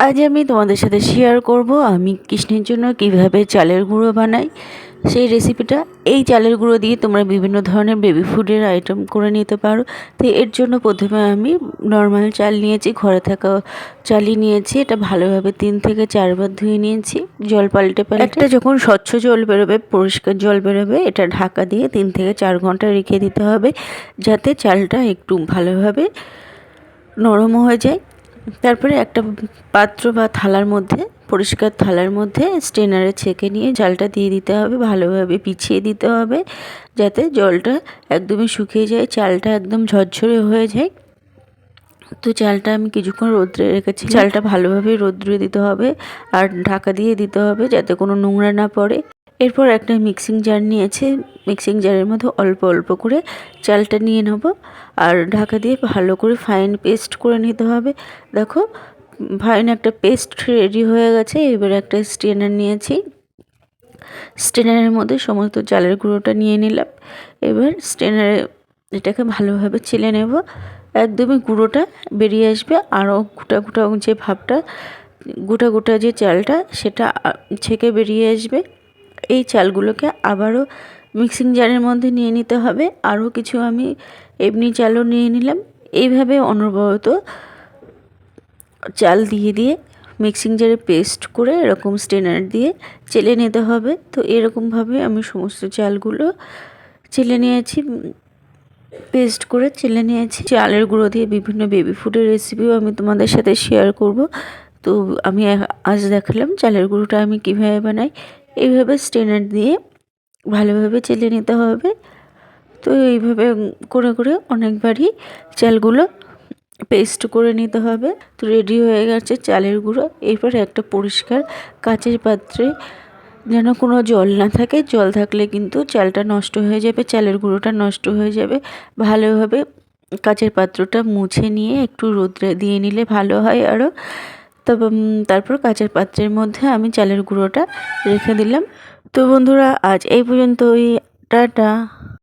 আজ আমি তোমাদের সাথে শেয়ার করব আমি কৃষ্ণের জন্য কীভাবে চালের গুঁড়ো বানাই। সেই রেসিপিটা এই চালের গুঁড়ো দিয়ে তোমরা বিভিন্ন ধরনের বেবি ফুডের আইটেম করে নিতে পারো। তো এর জন্য প্রথমে আমি নর্মাল চাল নিয়েছি, ঘরে থাকা চালই নিয়েছি। এটা ভালোভাবে তিন থেকে চারবার ধুয়ে নিয়েছি। জল পাল্টে পাল্টে। একটা যখন স্বচ্ছ জল বেরোবে, পরিষ্কার জল বেরোবে, এটা ঢাকা দিয়ে তিন থেকে চার ঘণ্টা রেখে দিতে হবে, যাতে চালটা একটু ভালোভাবে নরম হয়ে যায়। তারপরে একটা পাত্র বা থালার মধ্যে পরিষ্কার থালার মধ্যে স্টেনারে ছেঁকে নিয়ে জালটা দিয়ে দিতে হবে ভালোভাবে পিছিয়ে দিতে হবে যাতে জলটা একদমই শুকিয়ে যায় চালটা একদম ঝরঝরে হয়ে যায়। তো চালটা আমি কিছুক্ষণ রোদ্রে রেখেছি চালটা ভালোভাবে রোদ্রে দিতে হবে আর ঢাকা দিয়ে দিতে হবে যাতে কোনো নোংরা না পড়ে। এরপর একটা মিক্সিং জার নিয়েছে। মিক্সিং জারের মধ্যে অল্প অল্প করে চালটা নিয়ে নেব। আর ঢাকা দিয়ে ভালো করে ফাইন পেস্ট করে নিতে হবে। দেখো ফাইন একটা পেস্ট রেডি হয়ে গেছে। এবার একটা স্টেনার নিয়েছি। স্টেনারের মধ্যে সমস্ত চালের গুঁড়োটা নিয়ে নিলাম। এবার স্টেনারে এটাকে ভালোভাবে ছেলে নেব। একদমই গুঁড়োটা বেরিয়ে আসবে। আরও গোটা গোটা যে ভাবটা, গোটা গোটা যে চালটা, সেটা ছেঁকে বেরিয়ে আসবে। এই চালগুলোকে আবারও মিক্সিং জারের মধ্যে নিয়ে নিতে হবে। আরও কিছু আমি এমনি চালও নিয়ে নিলাম। এইভাবে অনবরত চাল দিয়ে দিয়ে মিক্সিং জারে পেস্ট করে এরকম স্টেনার দিয়ে চেলে নিতে হবে। তো এরকমভাবে আমি সমস্ত চালগুলো চেলে নিয়েছি, পেস্ট করে চেলে নিয়েছি। চালের গুঁড়ো দিয়ে বিভিন্ন বেবি ফুডের রেসিপিও আমি তোমাদের সাথে শেয়ার করব। তো আমি আজ দেখালাম চালের গুঁড়োটা আমি কীভাবে বানাই এইভাবে স্টেনার দিয়ে ভালোভাবে চেলে নিতে হবে। তো এইভাবে করে করে অনেকবারই চালগুলো পেস্ট করে নিতে হবে। তো রেডি হয়ে গেছে চালের গুঁড়ো। এরপর একটা পরিষ্কার কাচের পাত্রে যেন কোনো জল না থাকে। জল থাকলে কিন্তু চালটা নষ্ট হয়ে যাবে, চালের গুঁড়োটা নষ্ট হয়ে যাবে। ভালোভাবে কাচের পাত্রটা মুছে নিয়ে একটু রোদ্রে, দিয়ে নিলে ভালো হয় আরও। তবে তারপর কাঁচের পাত্রের মধ্যে আমি চালের গুঁড়োটা রেখে দিলাম। তো বন্ধুরা, আজ এই পর্যন্তই। টাটা।